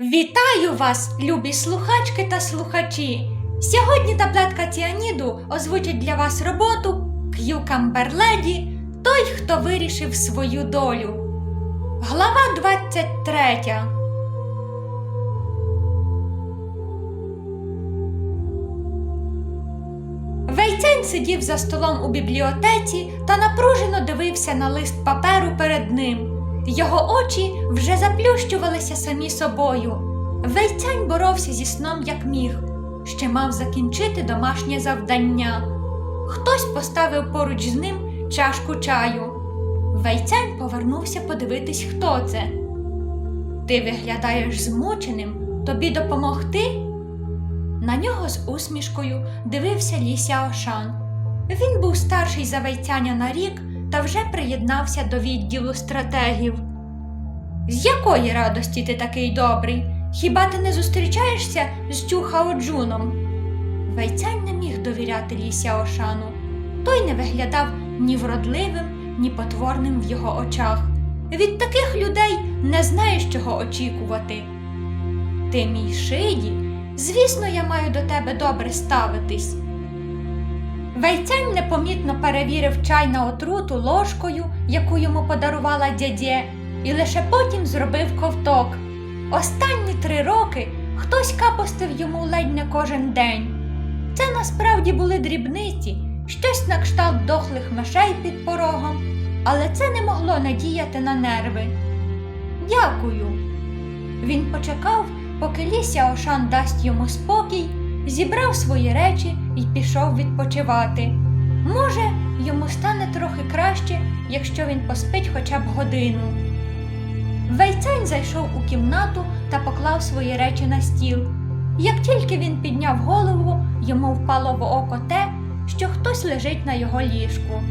Вітаю вас, любі слухачки та слухачі! Сьогодні таблетка Тіаніду озвучить для вас роботу К'юкамбер Леді Той, хто вирішив свою долю. Глава 23. Вейцень сидів за столом у бібліотеці та напружено дивився на лист паперу перед ним. Його очі вже заплющувалися самі собою. Вейцянь боровся зі сном як міг, ще мав закінчити домашнє завдання. Хтось поставив поруч з ним чашку чаю. Вейцянь повернувся подивитись, хто це. Ти виглядаєш змученим, тобі допомогти? На нього з усмішкою дивився Лі Сяошан. Він був старший за Вейцяня на рік та вже приєднався до відділу стратегів. З якої радості ти такий добрий? Хіба ти не зустрічаєшся з Чухаоджуном? Вейцянь не міг довіряти Лі Сяошану. Той не виглядав ні вродливим, ні потворним в його очах. Від таких людей не знаєш, чого очікувати. Ти мій шиді, звісно, я маю до тебе добре ставитись. Вейцянь непомітно перевірив чай на отруту ложкою, яку йому подарувала дядє, і лише потім зробив ковток. Останні три роки хтось капостив йому ледь не кожен день. Це насправді були дрібниці, щось на кшталт дохлих мишей під порогом, але це не могло надіяти на нерви. Дякую. Він почекав, поки Ліся Ошан дасть йому спокій, зібрав свої речі і пішов відпочивати. Може, йому стане трохи краще, якщо він поспить хоча б годину. Вейцень зайшов у кімнату та поклав свої речі на стіл. Як тільки він підняв голову, йому впало в око те, що хтось лежить на його ліжку.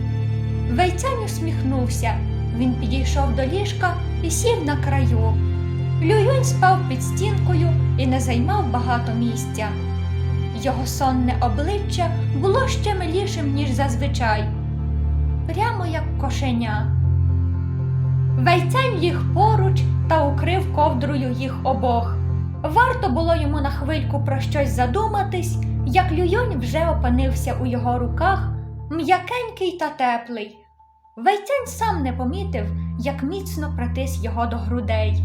Вейцень усміхнувся. Він підійшов до ліжка і сів на краю. Лююнь спав під стінкою і не займав багато місця. Його сонне обличчя було ще милішим, ніж зазвичай, прямо як кошеня. Вейцень ліг поруч та укрив ковдрою їх обох. Варто було йому на хвильку про щось задуматись, як Люйонь вже опинився у його руках, м'якенький та теплий. Вейцянь сам не помітив, як міцно притис його до грудей.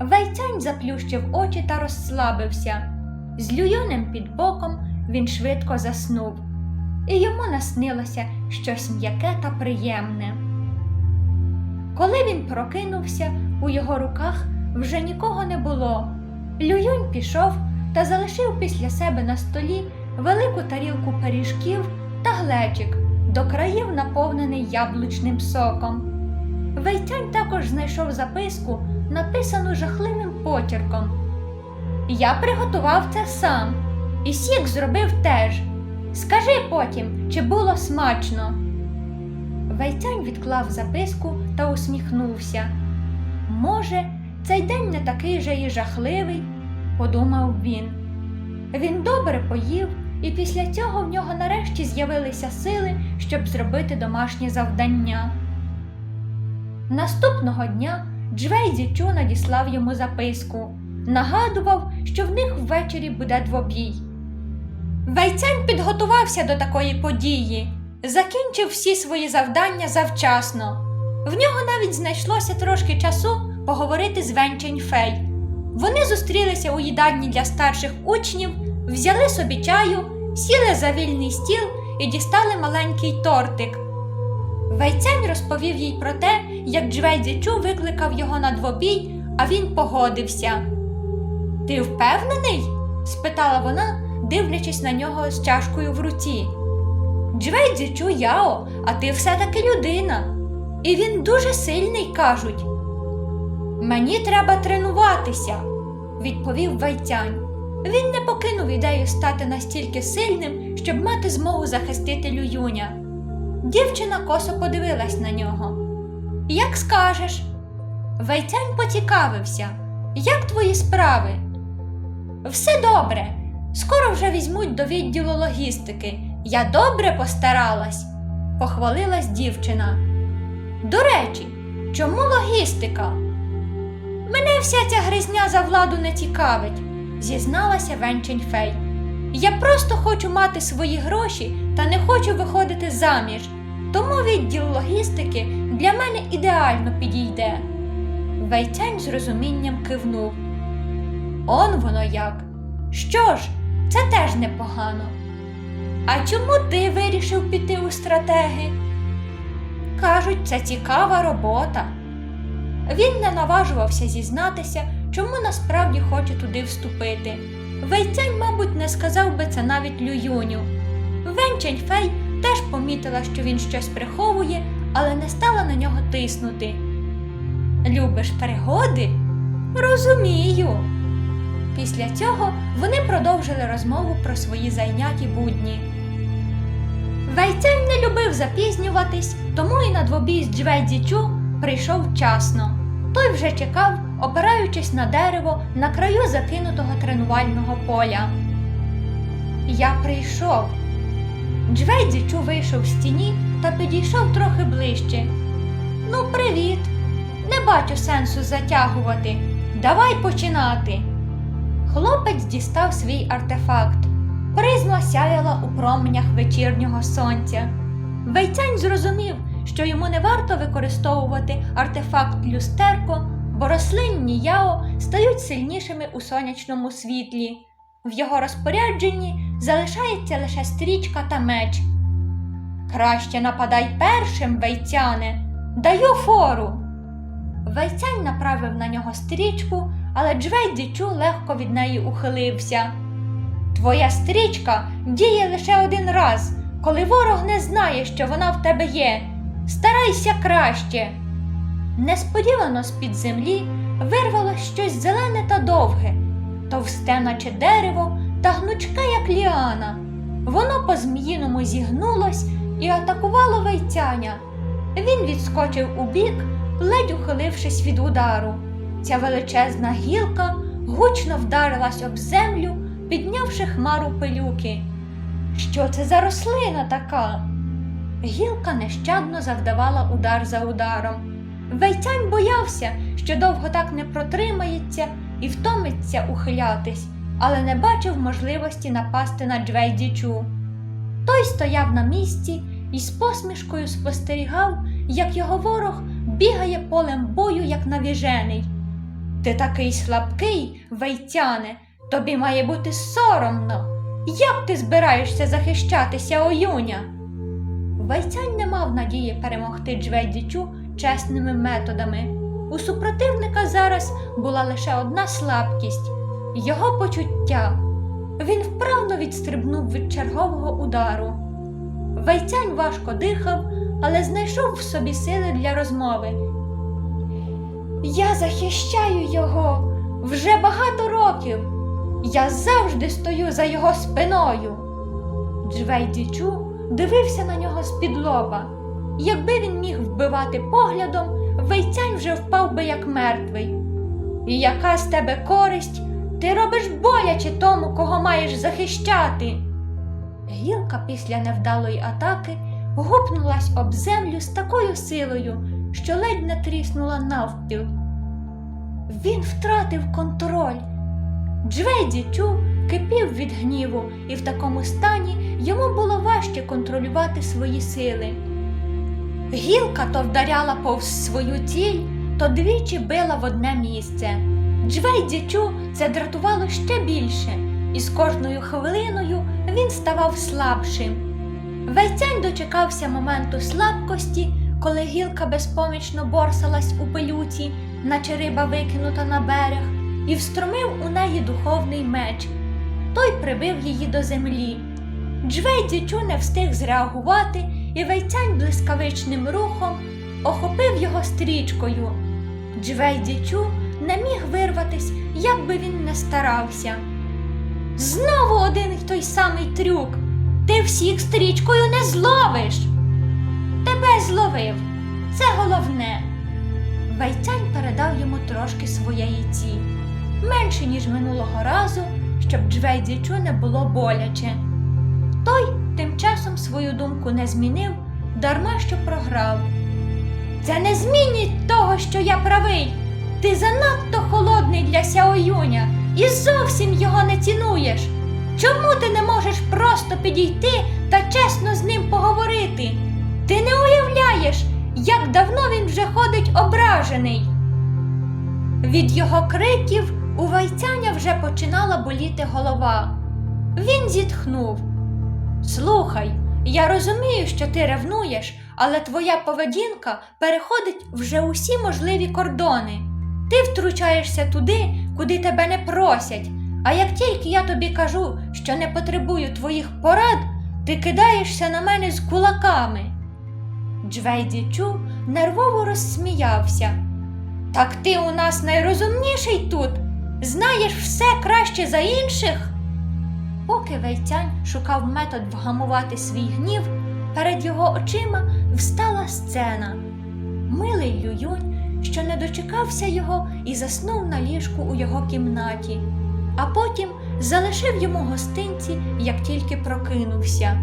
Вейцянь заплющив очі та розслабився. З Люйонем під боком він швидко заснув, і йому наснилося щось м'яке та приємне. Коли він прокинувся, у його руках вже нікого не було. Лююнь пішов та залишив після себе на столі велику тарілку пиріжків та глечик, до країв наповнений яблучним соком. Вейтянь також знайшов записку, написану жахливим почерком. Я приготував це сам, і сік зробив теж. Скажи потім, чи було смачно. Вейцянь відклав записку та усміхнувся. Може, цей день не такий же і жахливий, подумав він. Він добре поїв, і після цього в нього нарешті з'явилися сили, щоб зробити домашнє завдання. Наступного дня Джвей Зічу надіслав йому записку, нагадував, що в них ввечері буде двобій. Вейцянь підготувався до такої події, закінчив всі свої завдання завчасно. В нього навіть знайшлося трошки часу поговорити з Венчень Фей. Вони зустрілися у їдальні для старших учнів, взяли собі чаю, сіли за вільний стіл і дістали маленький тортик. Вейцянь розповів їй про те, як Джвей Дзічу викликав його на двобій, а він погодився. Ти впевнений? спитала вона, дивлячись на нього з чашкою в руці. Джвей Яо, а ти все-таки людина. І він дуже сильний, кажуть. Мені треба тренуватися, відповів Вайцянь. Він не покинув ідею стати настільки сильним, щоб мати змогу захистити Лююня. Дівчина косо подивилась на нього. Як скажеш? Вайцянь поцікавився. Як твої справи? Все добре. Скоро вже візьмуть до відділу логістики. Я добре постаралась, похвалилась дівчина. До речі, чому логістика? Мене вся ця гризня за владу не цікавить, зізналася Венчень Фей. Я просто хочу мати свої гроші та не хочу виходити заміж. Тому відділ логістики для мене ідеально підійде. Вейцянь з розумінням кивнув. Он воно як. Що ж, це теж непогано. А чому ти вирішив піти у стратеги? Кажуть, це цікава робота. Він не наважувався зізнатися, чому насправді хоче туди вступити. Вейцянь, мабуть, не сказав би це навіть Лююню. Венчень Фей теж помітила, що він щось приховує, але не стала на нього тиснути. Любиш пригоди? Розумію. Після цього вони продовжили розмову про свої зайняті будні. Вейцянь не любив запізнюватись, тому і на двобій з Джведзічу прийшов вчасно. Той вже чекав, опираючись на дерево на краю закинутого тренувального поля. Я прийшов. Джведзічу вийшов з тіні та підійшов трохи ближче. Ну, привіт. Не бачу сенсу затягувати. Давай починати. Хлопець дістав свій артефакт. Призма сяяла у променях вечірнього сонця. Вейцянь зрозумів, що йому не варто використовувати артефакт люстерко, бо рослинні яо стають сильнішими у сонячному світлі. В його розпорядженні залишається лише стрічка та меч. Краще нападай першим, вейцяне, даю фору. Вейцянь направив на нього стрічку, але Джвейдзічу легко від неї ухилився. Твоя стрічка діє лише один раз, коли ворог не знає, що вона в тебе є. Старайся краще. Несподівано з-під землі вирвалось щось зелене та довге, товсте, наче дерево, та гнучке, як ліана. Воно по зміїному зігнулось і атакувало вейцяня. Він відскочив у бік, ледь ухилившись від удару. Ця величезна гілка гучно вдарилась об землю, піднявши хмару пилюки. Що це за рослина така? Гілка нещадно завдавала удар за ударом. Вейцянь боявся, що довго так не протримається і втомиться ухилятись, але не бачив можливості напасти на Джвейдічу. Той стояв на місці і з посмішкою спостерігав, як його ворог бігає полем бою, як навіжений. Ти такий слабкий, вейцяне, тобі має бути соромно. Як ти збираєшся захищатися, оюня? Вайцянь не мав надії перемогти Джведічу чесними методами. У супротивника зараз була лише одна слабкість його почуття. Він вправно відстрибнув від чергового удару. Вайцянь важко дихав, але знайшов в собі сили для розмови. Я захищаю його вже багато років. Я завжди стою за його спиною. Джвей Дічу дивився на нього з-під лоба. Якби він міг вбивати поглядом, вейцянь вже впав би як мертвий. І яка з тебе користь? Ти робиш боляче тому, кого маєш захищати. Гілка після невдалої атаки гупнулась об землю з такою силою, що ледь не тріснула навпіл. Він втратив контроль. Джвейді Чу кипів від гніву, і в такому стані йому було важче контролювати свої сили. Гілка то вдаряла повз свою ціль, то двічі била в одне місце. Джвейді Чу це дратувало ще більше, і з кожною хвилиною він ставав слабшим. Вейцянь дочекався моменту слабкості, коли гілка безпомічно борсалась у пилюці, наче риба викинута на берег, і встромив у неї духовний меч. Той прибив її до землі. Джвей Дзючу не встиг зреагувати, і вейцянь блискавичним рухом охопив його стрічкою. Джвей Дзючу не міг вирватись, як би він не старався. Знову один і той самий трюк. Ти всіх стрічкою не зловиш. Тебе зловив. Це головне. Вайцянь передав йому трошки своєї ці, менше, ніж минулого разу, щоб Джвейдзічу не було боляче. Той тим часом свою думку не змінив, дарма що програв. Це не змінить того, що я правий. Ти занадто холодний для Сяоюня і зовсім його не цінуєш. Чому ти не можеш просто підійти та чесно з ним поговорити? Ти не уявляєш, як давно він вже ходить ображений. Від його криків у Вайцяня вже починала боліти голова. Він зітхнув. Слухай, я розумію, що ти ревнуєш, але твоя поведінка переходить вже усі можливі кордони. Ти втручаєшся туди, куди тебе не просять. А як тільки я тобі кажу, що не потребую твоїх порад, ти кидаєшся на мене з кулаками. Джвейдічу нервово розсміявся. Так ти у нас найрозумніший тут, знаєш все краще за інших. Поки Вейцянь шукав метод вгамувати свій гнів, перед його очима встала сцена. Милий Лююнь, що не дочекався його і заснув на ліжку у його кімнаті, а потім залишив йому гостинці, як тільки прокинувся.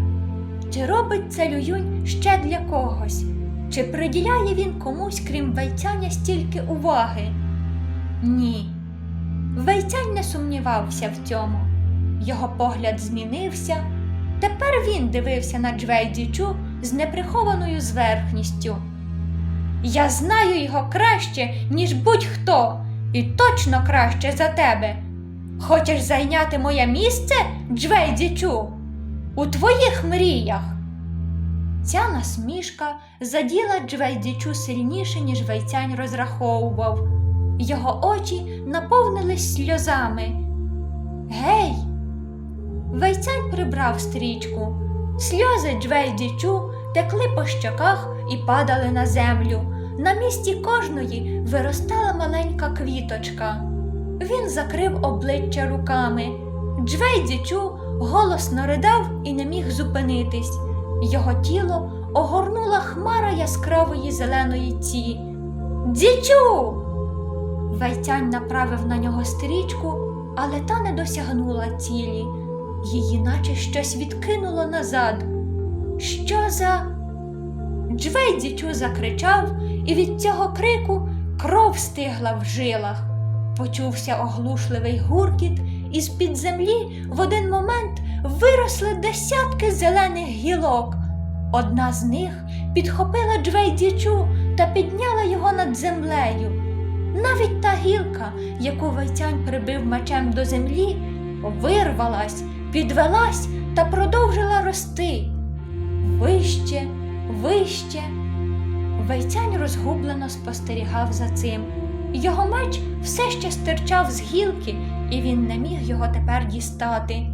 Чи робить це Лююнь ще для когось? Чи приділяє він комусь, крім Вейцяня, стільки уваги? Ні. Вейцянь не сумнівався в цьому. Його погляд змінився. Тепер він дивився на Джвейдічу з неприхованою зверхністю. Я знаю його краще, ніж будь-хто, і точно краще за тебе. Хочеш зайняти моє місце, Джвейдічу? У твоїх мріях. Ця насмішка заділа Джвейдічу сильніше, ніж Вейцянь розраховував. Його очі наповнились сльозами. Гей! Вейцянь прибрав стрічку. Сльози Джвейдічу текли по щоках і падали на землю. На місці кожної виростала маленька квіточка. Він закрив обличчя руками. Джвейдічу голосно ридав і не міг зупинитись. Його тіло огорнула хмара яскравої зеленої ці. Дічу! Вейцянь направив на нього стрічку, але та не досягнула цілі. Її наче щось відкинуло назад. Що за. Джвейдічу закричав, і від цього крику кров стигла в жилах. Почувся оглушливий гуркіт, і з-під землі в один момент виросли десятки зелених гілок. Одна з них підхопила Джвейдічу та підняла його над землею. Навіть та гілка, яку Вайцянь прибив мечем до землі, вирвалась, підвелась та продовжила рости. Вище, вище. Вайцянь розгублено спостерігав за цим. Його меч все ще стирчав з гілки, і він не міг його тепер дістати.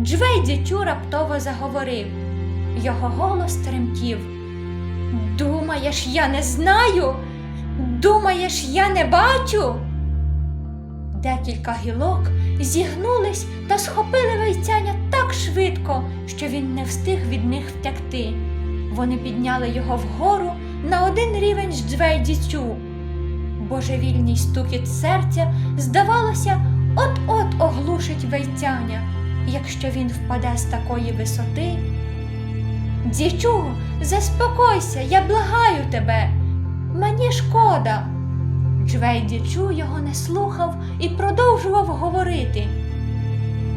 Джвей дітю раптово заговорив. Його голос тремтів. Думаєш, я не знаю? Думаєш, я не бачу? Декілька гілок зігнулись та схопили вейцяня так швидко, що він не встиг від них втекти. Вони підняли його вгору на один рівень з Джвейдічу. Божевільний стукіт серця, здавалося, от-от оглушить вейцяня, якщо він впаде з такої висоти. Дічу, заспокойся, я благаю тебе. Мені шкода. Джвей дічу його не слухав і продовжував говорити.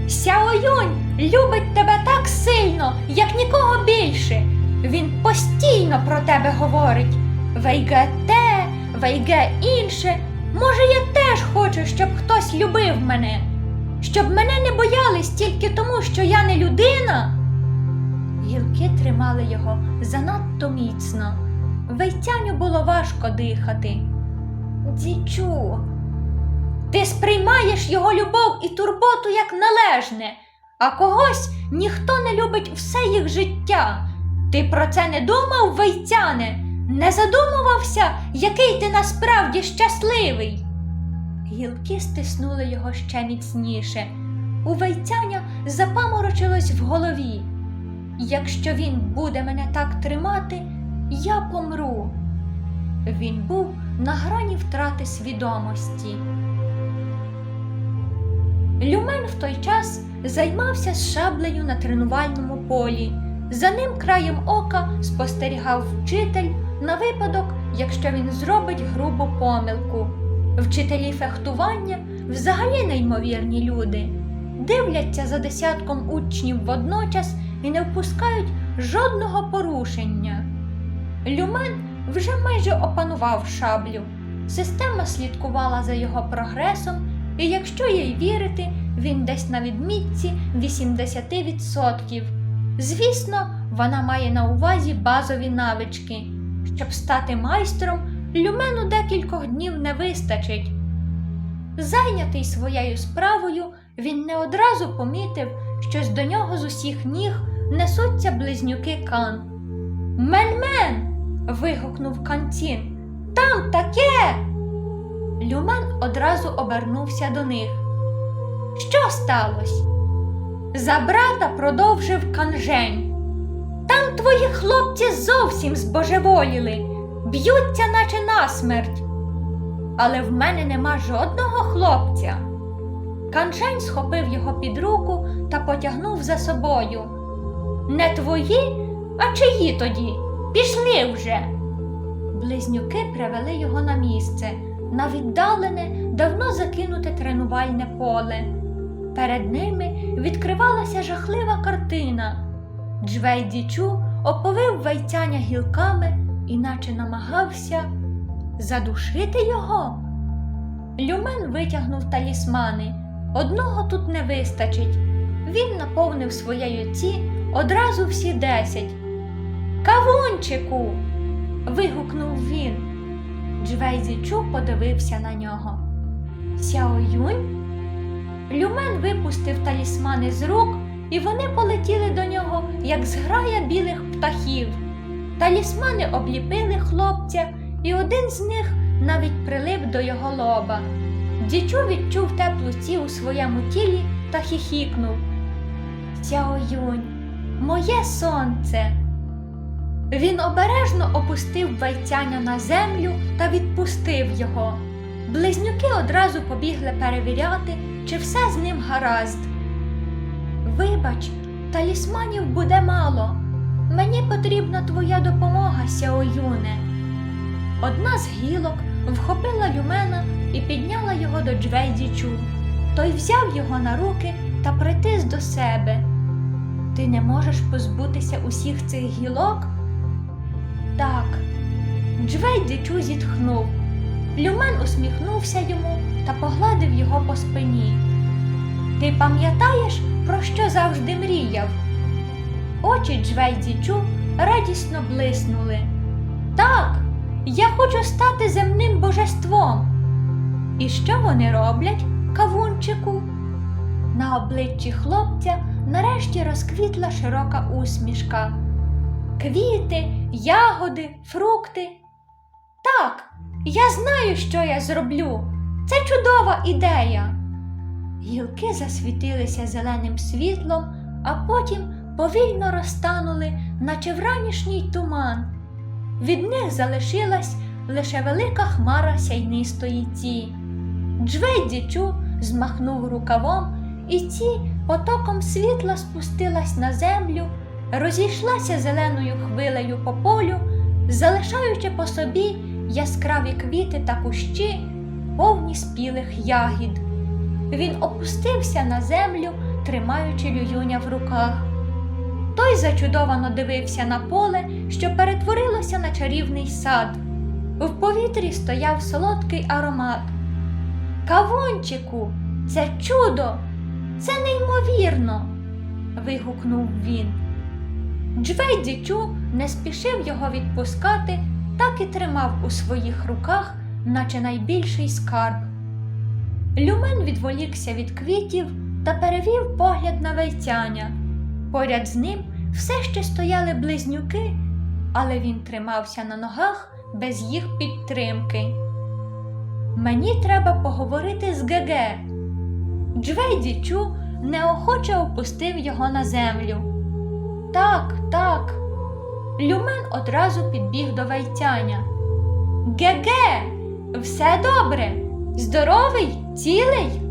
Сяоюнь любить тебе так сильно, як нікого більше. Він постійно про тебе говорить. Вейге те, вейге інше. Може, хочу, щоб хтось любив мене, щоб мене не боялись тільки тому, що я не людина. Гілки тримали його занадто міцно. Вейцяню було важко дихати. Дічу, ти сприймаєш його любов і турботу як належне, а когось ніхто не любить все їх життя. Ти про це не думав, вейцяне? Не задумувався, який ти насправді щасливий. Гілки стиснули його ще міцніше. У вейцяня запаморочилось в голові. Якщо він буде мене так тримати, я помру. Він був на грані втрати свідомості. Люмен в той час займався шаблею на тренувальному полі. За ним краєм ока спостерігав вчитель на випадок, якщо він зробить грубу помилку. Вчителі фехтування взагалі неймовірні люди. Дивляться за десятком учнів водночас і не впускають жодного порушення. Люмен вже майже опанував шаблю. Система слідкувала за його прогресом, і якщо їй вірити, він десь на відмітці 80%. Звісно, вона має на увазі базові навички. Щоб стати майстром, люмену декількох днів не вистачить. Зайнятий своєю справою, він не одразу помітив, що до нього з усіх ніг несуться близнюки Кан. Мен-мен! вигукнув Кантін. Там таке. Люмен одразу обернувся до них. Що сталося? За брата продовжив канжень. Там твої хлопці зовсім збожеволіли, б'ються, наче насмерть. Але в мене нема жодного хлопця. Канжень схопив його під руку та потягнув за собою. Не твої, а чиї тоді? Пішли вже. Близнюки привели його на місце, на віддалене, давно закинуте тренувальне поле. Перед ними відкривалася жахлива картина. Джвей Дічу оповив вайцяня гілками, іначе намагався задушити його. Люмен витягнув талісмани. Одного тут не вистачить. Він наповнив своєю ці одразу всі десять. Кавунчику. вигукнув він. Джвей Зічу подивився на нього. Сяо Юнь? Люмен випустив талісмани з рук, і вони полетіли до нього, як зграя білих птахів. Талісмани обліпили хлопця, і один з них навіть прилип до його лоба. Дічу відчув теплу ці у своєму тілі та хіхікнув. Сяо Юнь, моє сонце. Він обережно опустив вайцяня на землю та відпустив його. Близнюки одразу побігли перевіряти, чи все з ним гаразд. Вибач, талісманів буде мало. Мені потрібна твоя допомога, Сяоюне. Одна з гілок вхопила Люмена і підняла його до Джвейдічу. Той взяв його на руки та притис до себе. Ти не можеш позбутися усіх цих гілок? Так. Джвейдічу зітхнув. Люмен усміхнувся йому та погладив його по спині. Ти пам'ятаєш, про що завжди мріяв? Очі Джвейдічу радісно блиснули. Так, я хочу стати земним божеством. І що вони роблять, кавунчику? На обличчі хлопця нарешті розквітла широка усмішка. Квіти, ягоди, фрукти. Так, я знаю, що я зроблю. Це чудова ідея. Гілки засвітилися зеленим світлом, а потім повільно розтанули, наче вранішній туман. Від них залишилась лише велика хмара сяйнистої ці. Джвей дічу змахнув рукавом, і ці потоком світла спустилась на землю, розійшлася зеленою хвилею по полю, залишаючи по собі яскраві квіти та кущі, повні спілих ягід. Він опустився на землю, тримаючи лююня в руках. Той зачудовано дивився на поле, що перетворилося на чарівний сад. В повітрі стояв солодкий аромат. Кавунчику, це чудо, це неймовірно. вигукнув він. Джвей Дічу не спішив його відпускати, так і тримав у своїх руках, наче найбільший скарб. Люмен відволікся від квітів та перевів погляд на вейцяня. Поряд з ним все ще стояли близнюки, але він тримався на ногах без їх підтримки. Мені треба поговорити з Геге. Джвейдічу неохоче опустив його на землю. Так, так. Люмен одразу підбіг до вайцяня. Геге, все добре, здоровий, цілий.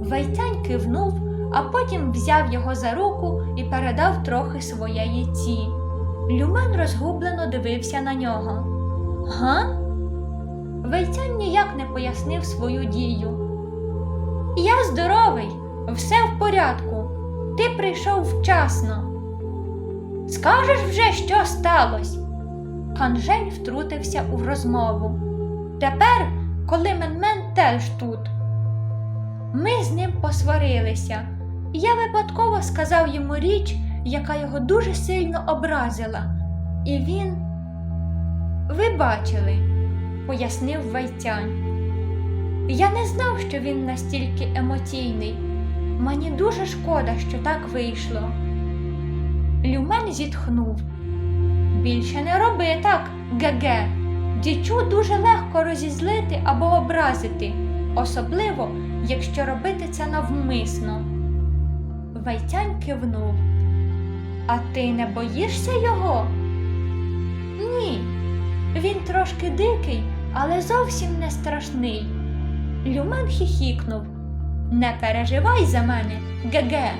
Вайцянь кивнув, а потім взяв його за руку і передав трохи своєї ці. Люмен розгублено дивився на нього. Га? Вейцян ніяк не пояснив свою дію. Я здоровий, все в порядку. Ти прийшов вчасно. Скажеш вже, що сталося? Ханжень втрутився у розмову. Тепер, коли Менмен теж тут. Ми з ним посварилися. Я випадково сказав йому річ, яка його дуже сильно образила. І він. Ви бачили, пояснив Вайцянь. Я не знав, що він настільки емоційний. Мені дуже шкода, що так вийшло. Люмен зітхнув. Більше не роби так, Геге. Дічу дуже легко розізлити або образити, особливо, якщо робити це навмисно. Вайтянь кивнув. А ти не боїшся його? Ні. Він трошки дикий, але зовсім не страшний. Люмен хіхікнув. Не переживай за мене, Геге.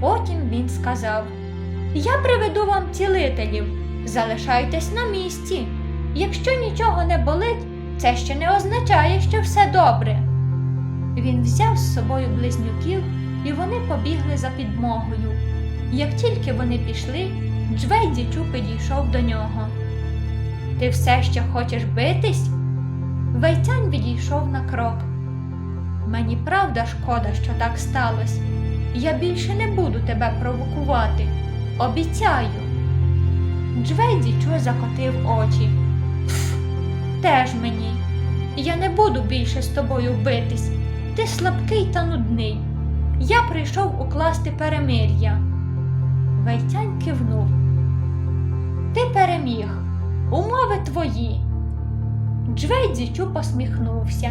Потім він сказав: Я приведу вам цілителів. Залишайтесь на місці. Якщо нічого не болить, це ще не означає, що все добре. Він взяв з собою близнюків, і вони побігли за підмогою. Як тільки вони пішли, Джвей дічу підійшов до нього. Ти все ще хочеш битись? Вейцянь відійшов на крок. Мені правда шкода, що так сталося. Я більше не буду тебе провокувати. Обіцяю. Джвейді чо закотив очі. «Пф, Теж мені. Я не буду більше з тобою битись. Ти слабкий та нудний. Я прийшов укласти перемир'я. Вейтянь кивнув. Ти переміг. Умови твої. Джвейді чу посміхнувся.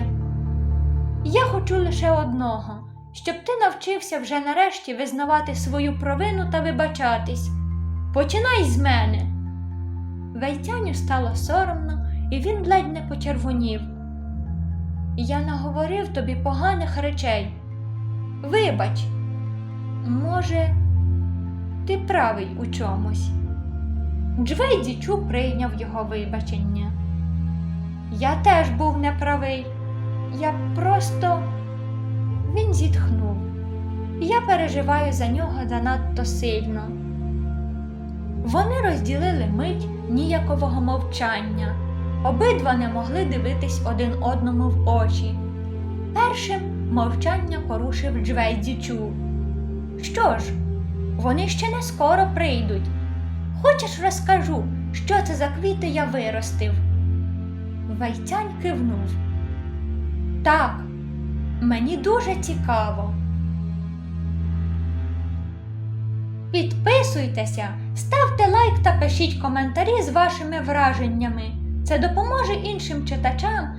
Я хочу лише одного, щоб ти навчився вже нарешті визнавати свою провину та вибачатись. Починай з мене. Вейтяню стало соромно, і він ледь не почервонів. Я наговорив тобі поганих речей. Вибач, може, ти правий у чомусь. Джвейді Чу прийняв його вибачення. Я теж був неправий. Я просто. Він зітхнув. Я переживаю за нього занадто сильно. Вони розділили мить ніякового мовчання. Обидва не могли дивитись один одному в очі. Першим мовчання порушив Джвейдічу. Що ж, вони ще не скоро прийдуть. Хочеш розкажу, що це за квіти я виростив? Вайцянь кивнув. Так, мені дуже цікаво. Підписуйтеся, ставте лайк та пишіть коментарі з вашими враженнями. Це допоможе іншим читачам,